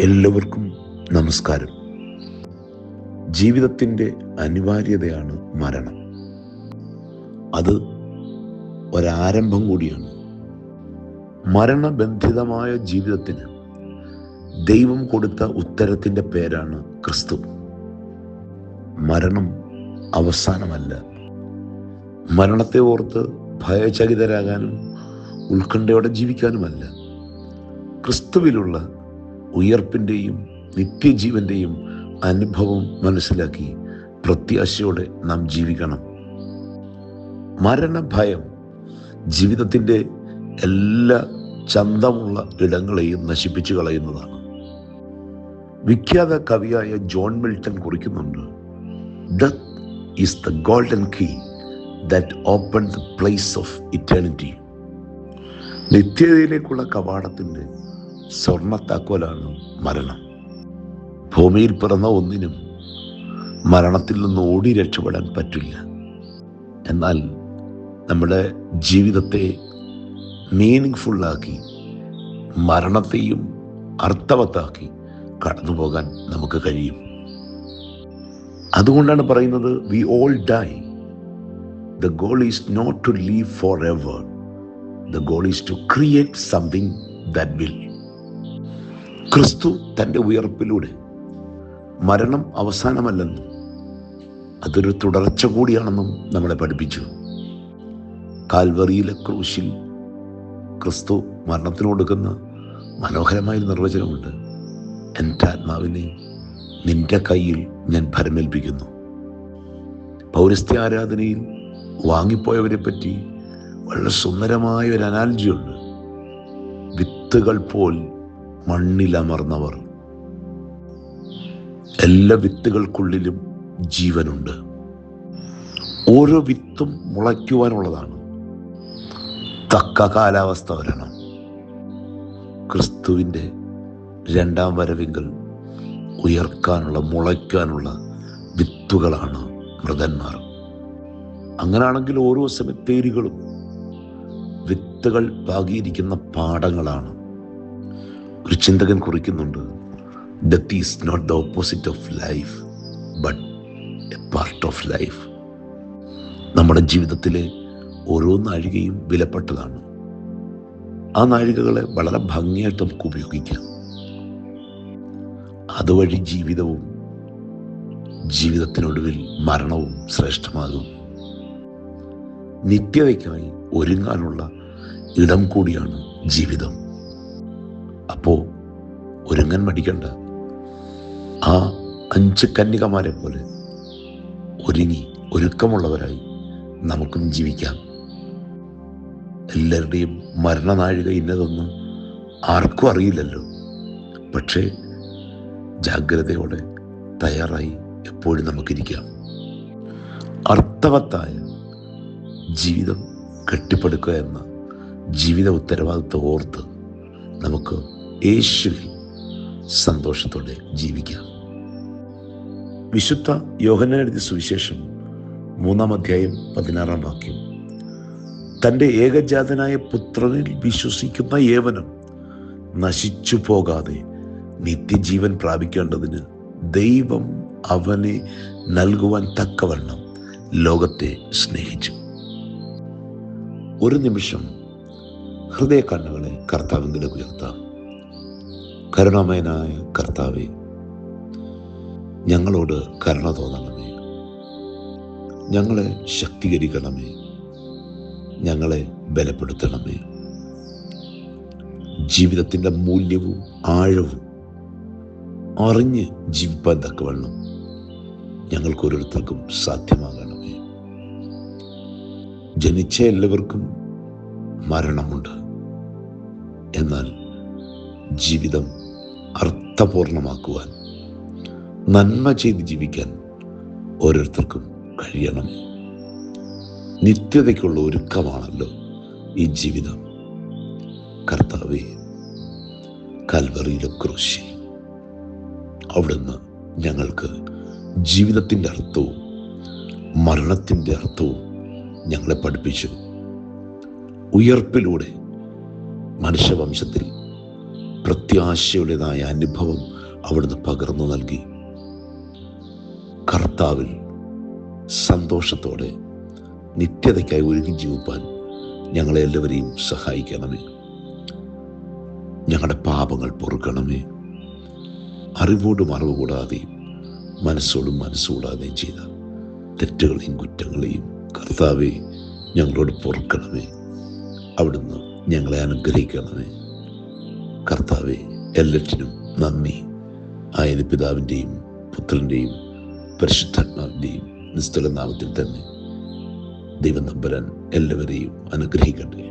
എല്ലാവർക്കും നമസ്കാരം. ജീവിതത്തിന്റെ അനിവാര്യതയാണ് മരണം. അത് ഒരാരംഭം കൂടിയാണ്. മരണബന്ധിതമായ ജീവിതത്തിന് ദൈവം കൊടുത്ത ഉത്തരത്തിന്റെ പേരാണ് ക്രിസ്തു. മരണം അവസാനമല്ല. മരണത്തെ ഓർത്ത് ഭയചകിതരാകാനും ഉത്കണ്ഠയോടെ ജീവിക്കാനുമല്ല. ക്രിസ്തുവിലുള്ള ഉയർപ്പിന്റെയും നിത്യജീവന്റെയും അനുഭവം മനസ്സിലാക്കി പ്രത്യാശയോടെ നാം ജീവിക്കണം. മരണഭയം ജീവിതത്തിന്റെ എല്ലാ ചന്തമുള്ള ഇടങ്ങളെയും നശിപ്പിച്ചു കളയുന്നതാണ്. വിഖ്യാത കവിയായ John Milton കുറിക്കുന്നുണ്ട് death is the golden key that open the place of eternity നിത്യതയിലേക്കുള്ള കവാടത്തിന്റെ സ്വർണത്താക്കോലാണ് മരണം. ഭൂമിയിൽ പിറന്ന ഒന്നിനും മരണത്തിൽ നിന്ന് ഓടി രക്ഷപ്പെടാൻ പറ്റില്ല. എന്നാൽ നമ്മുടെ ജീവിതത്തെ മീനിങ് ഫുള്ളാക്കി മരണത്തെയും അർത്ഥവത്താക്കി കടന്നു പോകാൻ നമുക്ക് കഴിയും. അതുകൊണ്ടാണ് പറയുന്നത് we all die the goal is not to live forever the goal is to create something that will ക്രിസ്തു തന്റെ ഉയർപ്പിലൂടെ മരണം അവസാനമല്ലെന്നും അതൊരു തുടർച്ച കൂടിയാണെന്നും നമ്മളെ പഠിപ്പിച്ചു. കാൽവറിയിലെ ക്രൂശിൽ ക്രിസ്തു മരണത്തിന് കൊടുക്കുന്ന മനോഹരമായ നിർവചനമുണ്ട്. എന്റെ ആത്മാവിനെ നിന്റെ കയ്യിൽ ഞാൻ ഭരമേൽപ്പിക്കുന്നു. പൗരസ്ത്യ ആരാധനയിൽ വാങ്ങിപ്പോയവരെ പറ്റി വളരെ സുന്ദരമായ ഒരു അനാലജിയുണ്ട്. വിത്തുകൾ പോൽ മണ്ണിലമർന്നവർ. എല്ലാ വിത്തുകൾക്കുള്ളിലും ജീവനുണ്ട്. ഓരോ വിത്തും മുളയ്ക്കുവാനുള്ളതാണ്. തക്ക കാലാവസ്ഥ വരണം ക്രിസ്തുവിന്റെ രണ്ടാം വരവിങ്കൽ ഉയർക്കാനുള്ള മുളയ്ക്കാനുള്ള വിത്തുകളാണ് മൃതന്മാർ. അങ്ങനാണെങ്കിൽ ഓരോ സെമിത്തേരികളും വിത്തുകൾ പാകിയിരിക്കുന്ന പാടങ്ങളാണ്. ഒരു ചിന്തകൻ കുറിക്കുന്നുണ്ട് death is not the opposite of life but a part of life നമ്മുടെ ജീവിതത്തിലെ ഓരോ നാഴികയും വിലപ്പെട്ടതാണ്. ആ നാഴികകളെ വളരെ ഭംഗിയായിട്ട് നമുക്ക് ഉപയോഗിക്കാം. അതുവഴി ജീവിതവും ജീവിതത്തിനൊടുവിൽ മരണവും ശ്രേഷ്ഠമാകും. നിത്യതയ്ക്കായി ഒരുങ്ങാനുള്ള ഇടം കൂടിയാണ് ജീവിതം. അപ്പോ ഒരുങ്ങൻ മടിക്കണ്ട. ആ അഞ്ച് കന്യകമാരെ പോലെ ഒരുങ്ങി ഒരുക്കമുള്ളവരായി നമുക്കും ജീവിക്കാം. എല്ലാവരുടെയും മരണനാഴിക ഇന്നതൊന്നും ആർക്കും അറിയില്ലല്ലോ. പക്ഷേ ജാഗ്രതയോടെ തയ്യാറായി എപ്പോഴും നമുക്കിരിക്കാം. അർത്ഥവത്തായ ജീവിതം കെട്ടിപ്പടുക്കുക എന്ന ജീവിത ഉത്തരവാദിത്വം ഓർത്ത് നമുക്ക് യേശുവിൽ സന്തോഷത്തോടെ ജീവിക്കാം. വിശുദ്ധ യോഹന്നാൻ സുവിശേഷം മൂന്നാം അധ്യായം പതിനാറാം വാക്യം. തന്റെ ഏകജാതനായ പുത്രനിൽ വിശ്വസിക്കുന്ന ഏവനും നശിച്ചു പോകാതെ നിത്യജീവൻ പ്രാപിക്കേണ്ടതിന് ദൈവം അവനെ നൽകുവാൻ തക്കവണ്ണം ലോകത്തെ സ്നേഹിച്ചു. ഒരു നിമിഷം ഹൃദയ കണ്ണുകളെ കർത്താവിലേക്ക് ഉയർത്താം. കരുണാമയനായ കർത്താവെ ഞങ്ങളോട് കരുണ തോന്നണമേ. ഞങ്ങളെ ശക്തീകരിക്കണമേ. ഞങ്ങളെ ബലപ്പെടുത്തണമേ. ജീവിതത്തിന്റെ മൂല്യവും ആഴവും അറിഞ്ഞ് ജീവിപ്പാൻ തക്കവണ്ണം ഞങ്ങൾക്ക് ഓരോരുത്തർക്കും സാധ്യമാകണമേ. ജനിച്ച എല്ലാവർക്കും മരണമുണ്ട്. എന്നാൽ ജീവിതം അർത്ഥപൂർണമാക്കുവാൻ നന്മ ചെയ്ത് ജീവിക്കാൻ ഓരോരുത്തർക്കും കഴിയണം. നിത്യതയ്ക്കുള്ള ഒരുക്കമാണല്ലോ ഈ ജീവിതം. കർത്താവെ കൽവറിയിലെ ക്രൂശി അവിടുന്ന് ഞങ്ങൾക്ക് ജീവിതത്തിന്റെ അർത്ഥവും മരണത്തിന്റെ അർത്ഥവും ഞങ്ങളെ പഠിപ്പിച്ചു. ഉയർപ്പിലൂടെ മനുഷ്യവംശത്തിൽ പ്രത്യാശയുടേതായ അനുഭവം അവിടുന്ന് പകർന്നു നൽകി. കർത്താവിൽ സന്തോഷത്തോടെ നിത്യതയ്ക്കായി ഒരുങ്ങി ജീവിപ്പാൻ ഞങ്ങളെ എല്ലാവരെയും സഹായിക്കണമേ. ഞങ്ങളുടെ പാപങ്ങൾ പൊറുക്കണമേ. അറിവോടും അറിവ് കൂടാതെയും മനസ്സോടും മനസ്സുകൂടാതെയും ചെയ്ത തെറ്റുകളെയും കുറ്റങ്ങളെയും കർത്താവെ ഞങ്ങളോട് പൊറുക്കണമേ. അവിടുന്ന് ഞങ്ങളെ അനുഗ്രഹിക്കണമേ. കർത്താവെ എല്ലാറ്റിനും നന്ദി. ആയന പിതാവിന്റെയും പുത്രന്റെയും പരിശുദ്ധാത്മാവിന്റെയും നിസ്തുല നാമത്തിൽ തന്നെ ദൈവം നമ്പരൻ എല്ലാവരെയും അനുഗ്രഹിക്കട്ടെ.